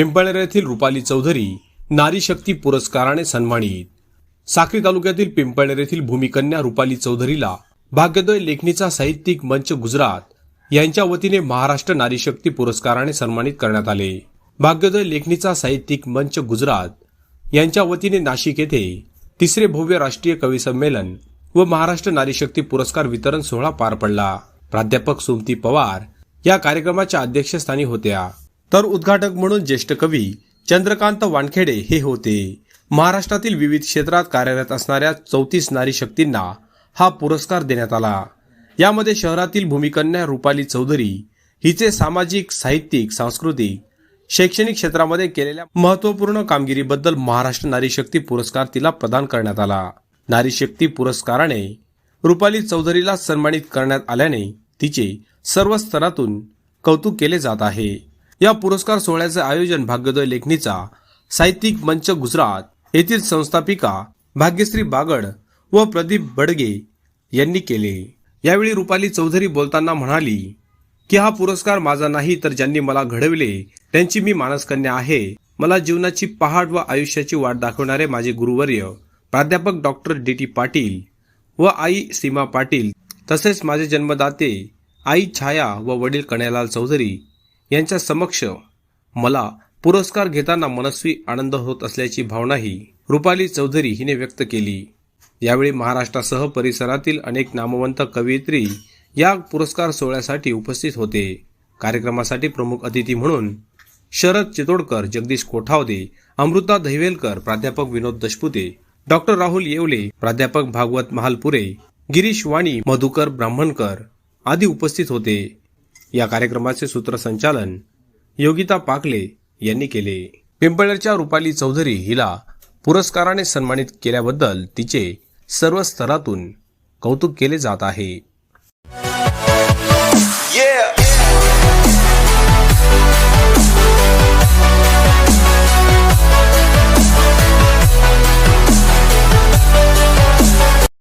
पिंपळनेर येथील रुपाली चौधरी नारी शक्ती पुरस्काराने सन्मानित. साक्री तालुक्यातील पिंपळनेर येथील भूमिकन्या रुपाली चौधरीला भाग्यदय लेखणीचा साहित्यिक मंच गुजरात यांच्या वतीने महाराष्ट्र नारी शक्ती पुरस्काराने सन्मानित करण्यात आले. भाग्योदय लेखणीचा साहित्यिक मंच गुजरात यांच्या वतीने नाशिक येथे तिसरे भव्य राष्ट्रीय कवी संमेलन व महाराष्ट्र नारी शक्ती पुरस्कार वितरण सोहळा पार पडला. प्राध्यापक सुमती पवार या कार्यक्रमाच्या अध्यक्षस्थानी होत्या. तर उद्घाटक म्हणून ज्येष्ठ कवी चंद्रकांत वानखेडे हे होते. महाराष्ट्रातील विविध क्षेत्रात कार्यरत असणाऱ्या चौतीस नारी शक्तींना हा पुरस्कार देण्यात आला. यामध्ये शहरातील भूमिकन्या रुपाली चौधरी हिचे सामाजिक साहित्यिक सांस्कृतिक शैक्षणिक क्षेत्रामध्ये केलेल्या महत्त्वपूर्ण कामगिरीबद्दल महाराष्ट्र नारी शक्ती पुरस्कार तिला प्रदान करण्यात आला. नारी शक्ती पुरस्काराने रुपाली चौधरीला सन्मानित करण्यात आल्याने तिचे सर्व स्तरातून कौतुक केले जात आहे. या पुरस्कार सोहळ्याचे आयोजन भाग्योदय लेखणीचा साहित्यिक मंच गुजरात येथील संस्थापिका भाग्यश्री बागड व प्रदीप बडगे यांनी केले. यावेळी रुपाली चौधरी बोलताना म्हणाली की हा पुरस्कार माझा नाही तर ज्यांनी मला घडविले त्यांची मी मानसकन्या आहे. मला जीवनाची पहाट व आयुष्याची वाट दाखवणारे माझे गुरुवर्य प्राध्यापक डॉक्टर डी. टी. पाटील व आई सीमा पाटील तसेच माझे जन्मदाते आई छाया व वडील कण्यालाल चौधरी यांच्या समक्ष मला पुरस्कार घेताना मनस्वी आनंद होत असल्याची भावनाही रुपाली चौधरी हिने व्यक्त केली. यावेळी महाराष्ट्रासह परिसरातील अनेक नामवंत कवयित्री या पुरस्कार सोहळ्यासाठी उपस्थित होते. कार्यक्रमासाठी प्रमुख अतिथी म्हणून शरद चितोडकर जगदीश कोठावदे अमृता दहिवेलकर प्राध्यापक विनोद दशपुते डॉक्टर राहुल येवले प्राध्यापक भागवत महालपुरे गिरीश वाणी मधुकर ब्राह्मणकर आदी उपस्थित होते. या कार्यक्रमाचे सूत्रसंचालन योगिता पाकले यांनी केले पिंपळेरच्या रुपाली चौधरी हिला पुरस्काराने सन्मानित केल्याबद्दल तिचे सर्व स्तरातून कौतुक केले जात आहे Yeah.